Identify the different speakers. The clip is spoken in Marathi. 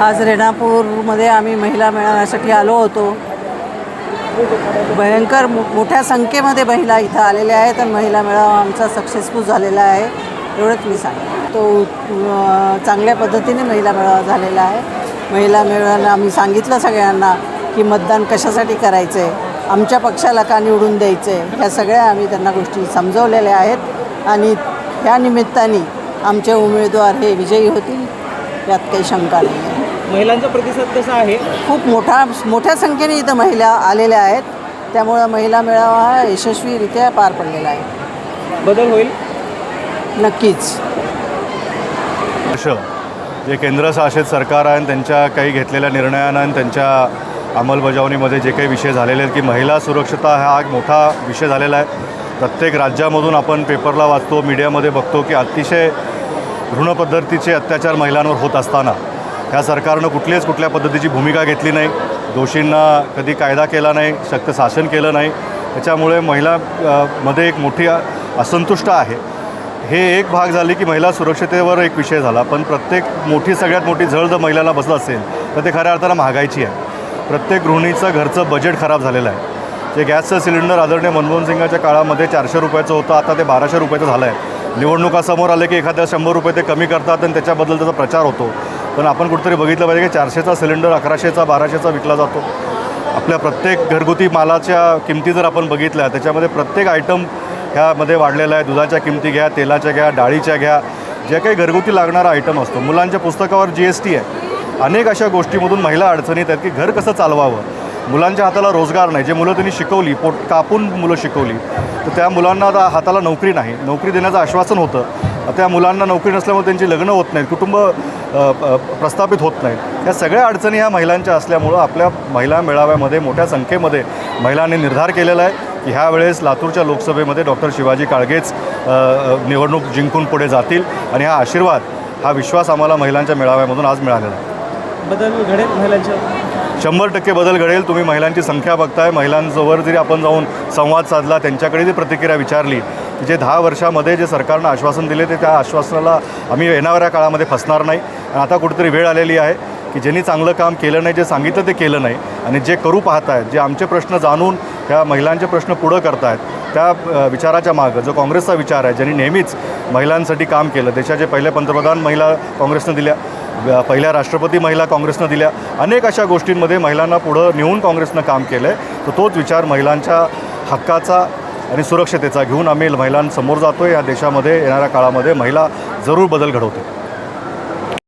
Speaker 1: आज रेणापूरमध्ये आम्ही महिला मेळाव्यासाठी आलो होतो. भयंकर मो मोठ्या संख्येमध्ये महिला इथं आलेल्या आहेत आणि महिला मेळावा आमचा सक्सेसफुल झालेला आहे एवढंच मी सांगेन. तो चांगल्या पद्धतीने महिला मेळावा झालेला आहे. महिला मेळाव्याला आम्ही सांगितलं सगळ्यांना की मतदान कशासाठी करायचं आहे आमच्या पक्षाला का निवडून द्यायचं आहे ह्या सगळ्या आम्ही त्यांना गोष्टी समजवलेल्या आहेत आणि ह्या निमित्ताने आमचे उमेदवार हे विजयी होतील यात काही शंका नाही आहे
Speaker 2: महिलांचा प्रतिसाद कसा आहे?
Speaker 1: खूप मोठा मोठ्या संख्येने इथं महिला आलेल्या आहेत. त्यामुळं महिला मेळावा हा यशस्वीरित्या पार पडलेला आहे.
Speaker 2: बदल होईल?
Speaker 1: नक्कीच.
Speaker 3: वर्ष जे केंद्रशासित सरकार आहे आणि त्यांच्या काही घेतलेल्या निर्णयांना आणि त्यांच्या अंमलबजावणीमध्ये जे काही विषय झालेले आहेत की महिला सुरक्षता हा एक मोठा विषय झालेला आहे. प्रत्येक राज्यामधून आपण पेपरला वाचतो मीडियामध्ये बघतो की अतिशय भ्रूण पद्धतीचे अत्याचार महिलांवर होत असताना ह्या सरकारनं कुठलीच कुठल्या पद्धतीची भूमिका घेतली नाही. दोषींना कधी कायदा केला नाही सक्त शासन केलं नाही. त्याच्यामुळे महिला मध्ये एक मोठी असंतुष्ट आहे. हे एक भाग झाली की महिला सुरक्षतेवर एक विषय झाला. पण प्रत्येक मोठी सगळ्यात मोठी झळ जर महिलांना बसत असेल तर ते खऱ्या अर्थानं महागायची आहे. प्रत्येक गृहिणीचं घरचं बजेट खराब झालेलं आहे. जे गॅसचं सिलेंडर आदरणीय मनमोहन सिंगाच्या काळामध्ये चारशे रुपयाचं होतं आता ते बाराशे रुपयाचं झालं आहे निवडणुका समोर आले की एखाद्या शंभर रुपये ते कमी करतात आणि त्याच्याबद्दल त्याचा प्रचार होतो. पण आपण कुठेतरी बघितलं पाहिजे की चारशेचा सिलेंडर अकराशेचा बाराशेचा विकला जातो. आपल्या प्रत्येक घरगुती मालाच्या किमती जर आपण बघितल्या त्याच्यामध्ये प्रत्येक आयटम ह्यामध्ये वाढलेला आहे. दुधाच्या किमती घ्या तेलाच्या घ्या डाळीच्या घ्या. जे काही घरगुती लागणारा आयटम असतो मुलांच्या पुस्तकावर जी एस टी आहे. अनेक अशा गोष्टीमधून महिला अडचणीत आहेत की घर कसं चालवावं? मुलांच्या हाताला रोजगार नाही. जे मुलं त्यांनी शिकवली पोट कापून मुलं शिकवली तर त्या मुलांना आता हाताला नोकरी नाही. नोकरी देण्याचं आश्वासन होतं. त्या मुलांना नोकरी नसल्यामुळे त्यांची लग्न होत नाहीत कुटुंब प्रस्थापित होत नाहीत. या सगळ्या अडचणी ह्या महिलांच्या असल्यामुळं आपल्या महिला मेळाव्यामध्ये मोठ्या संख्येमध्ये महिलांनी निर्धार केलेला आहे की ह्या वेळेस लातूरच्या लोकसभेमध्ये डॉक्टर शिवाजी काळगेच निवडणूक जिंकून पुढे जातील आणि हा आशीर्वाद हा विश्वास आम्हाला महिलांच्या मेळाव्यामधून आज मिळालेला आहे.
Speaker 2: बदल घडेल महिलांच्या?
Speaker 3: शंभर टक्के बदल घडेल. तुम्ही महिलांची संख्या बघताय. महिलांजवळ जरी आपण जाऊन संवाद साधला त्यांच्याकडे जी प्रतिक्रिया विचारली जे दहा वर्षामध्ये जे सरकारनं आश्वासन दिले ते त्या आश्वासनाला आम्ही येणाऱ्या काळामध्ये फसणार नाही. आणि आता कुठेतरी वेळ आलेली आहे की ज्यांनी चांगलं काम केलं नाही जे सांगितलं ते केलं नाही. आणि जे करू पाहत आहेत जे आमचे प्रश्न जाणून त्या महिलांचे प्रश्न पुढं करतायत त्या विचाराच्या मागं जो काँग्रेसचा विचार आहे ज्यांनी नेहमीच महिलांसाठी काम केलं देशाचे पहिले पंतप्रधान महिला काँग्रेसनं दिल्या पहिल्या राष्ट्रपती महिला काँग्रेसनं दिल्या अनेक अशा गोष्टींमध्ये महिलांना पुढं नेऊन काँग्रेसनं काम केलं आहे तर तोच विचार महिलांच्या हक्काचा आणि सुरक्षतेचा घेऊन आम्ही महिलांसमोर जातो या देशामध्ये येणाऱ्या काळामध्ये महिला जरूर बदल घडवतील.